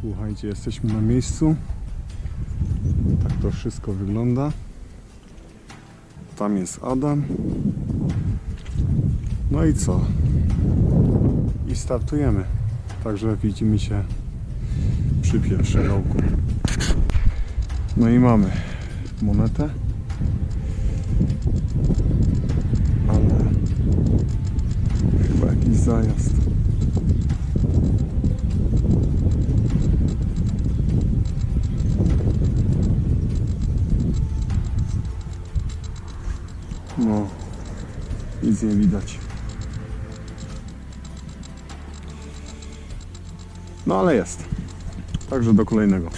Słuchajcie, jesteśmy na miejscu. Tak to wszystko wygląda. Tam jest Adam. No i co? I startujemy. Także widzimy się przy pierwszym rogu. No i mamy monetę. Ale chyba jakiś zajazd. No, nic nie widać. No ale jest. Także do kolejnego.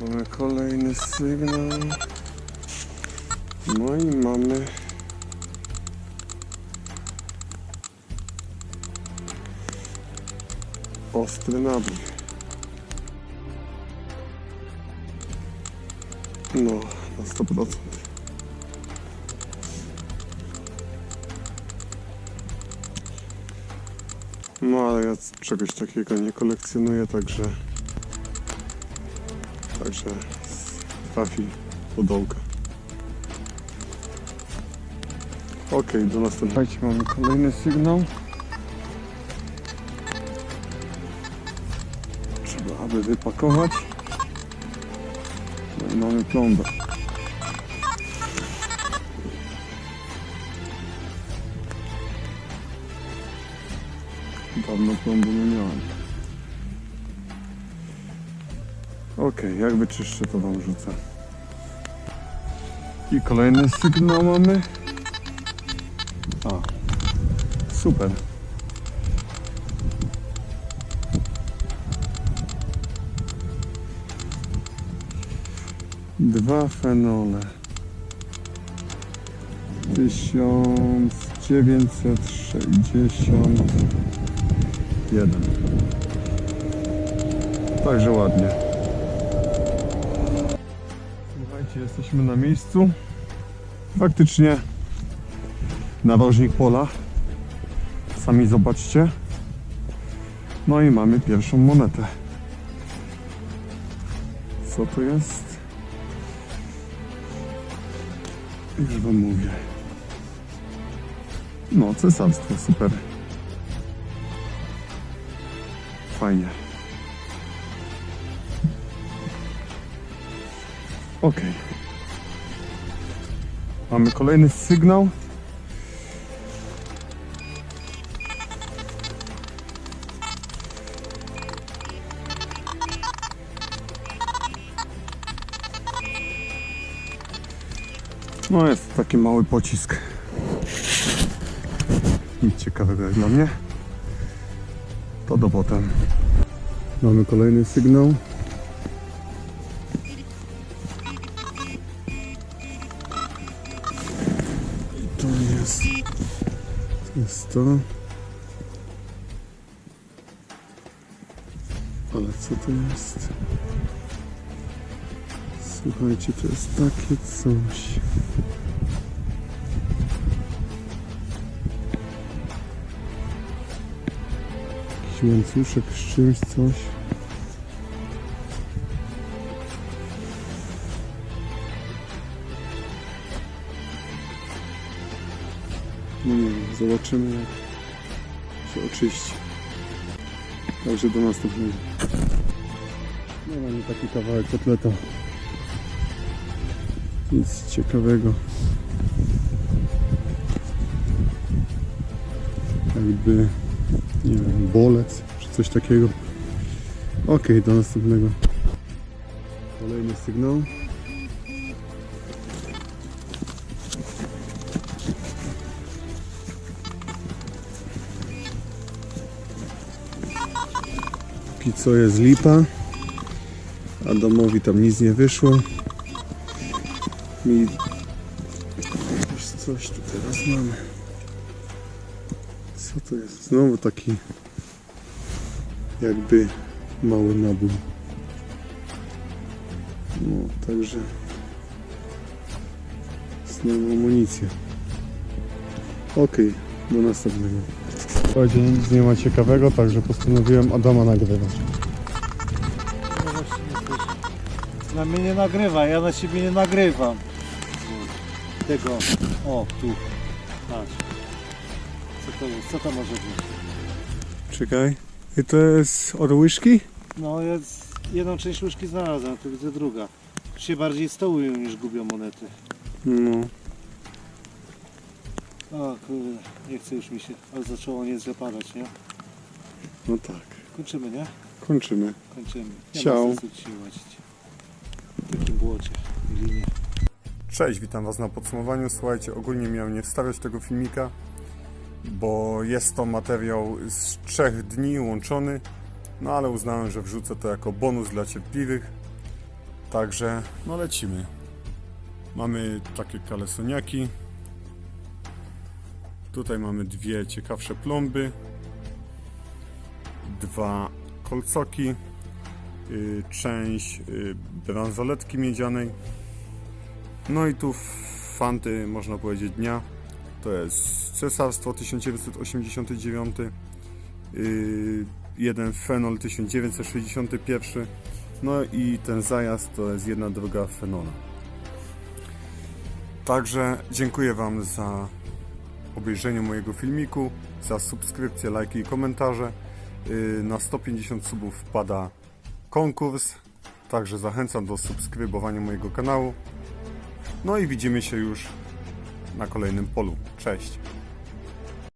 Mamy kolejny sygnał. No i mamy ostry nabój. No, na 100%. No ale ja czegoś takiego nie kolekcjonuję, także także trafi do dołka. Okej, do następnego. Słuchajcie, mamy kolejny sygnał. Trzeba aby wypakować. No i mamy plombę. Dawno plombu nie miałem. Okej, jak wyczyszczę to wam rzucę. I kolejny sygnał mamy. A, super. Dwa fenole. 1961. Także ładnie. Słuchajcie, jesteśmy na miejscu. Faktycznie narożnik pola. Sami zobaczcie. No i mamy pierwszą monetę. Co to jest? Już wam mówię. No, cesarstwo, super. Fajnie. Ok. Mamy kolejny sygnał. No jest taki mały pocisk. Nic ciekawego dla mnie. To do potem. Mamy kolejny sygnał. I to jest... To jest to. Ale co to jest? Słuchajcie, to jest takie coś. Jakiś łańcuszek z czymś, coś. No nie wiem, zobaczymy jak się oczyści. Także do następnego. No mamy taki kawałek kotleta. Nic ciekawego. Jakby, nie wiem, bolec czy coś takiego. Ok, do następnego. Kolejny sygnał. Póki co jest lipa. Adamowi tam nic nie wyszło. Mi coś, tu teraz mamy. Co to jest? Znowu taki jakby mały nabój. No, także znowu amunicja. Ok, do następnego. Słuchajcie, nic nie ma ciekawego, także postanowiłem Adama nagrywać. No właśnie nie słyszę. Na mnie nie nagrywa, ja na siebie nie nagrywam. Tego, o tu, patrz. Co to jest, co to może być? Czekaj. I to jest od łyżki? No jest, jedną część łyżki znalazłem, tu widzę druga. Się bardziej stołują niż gubią monety. No. O kurde, nie chce już mi się, ale zaczęło nieźle padać, nie? No tak. Kończymy, nie? Kończymy. Kończymy. Nie Ciao. ma sensu łazić. W takim błocie, w linie. Cześć, witam Was na podsumowaniu. Słuchajcie, ogólnie miałem nie wstawiać tego filmika, bo jest to materiał z trzech dni łączony, no ale uznałem, że wrzucę to jako bonus dla cierpliwych. Także, no lecimy. Mamy takie kalesoniaki. Tutaj mamy dwie ciekawsze plomby. Dwa kolcoki. y, Część y, bransoletki miedzianej. No i tu fanty, można powiedzieć, dnia. To jest Cesarstwo 1989, yy, jeden Fenol 1961, no i ten zajazd to jest jedna druga Fenola. Także dziękuję Wam za obejrzenie mojego filmiku, za subskrypcję, lajki i komentarze. Yy, Na 150 subów wpada konkurs, także zachęcam do subskrybowania mojego kanału. No i widzimy się już na kolejnym polu. Cześć!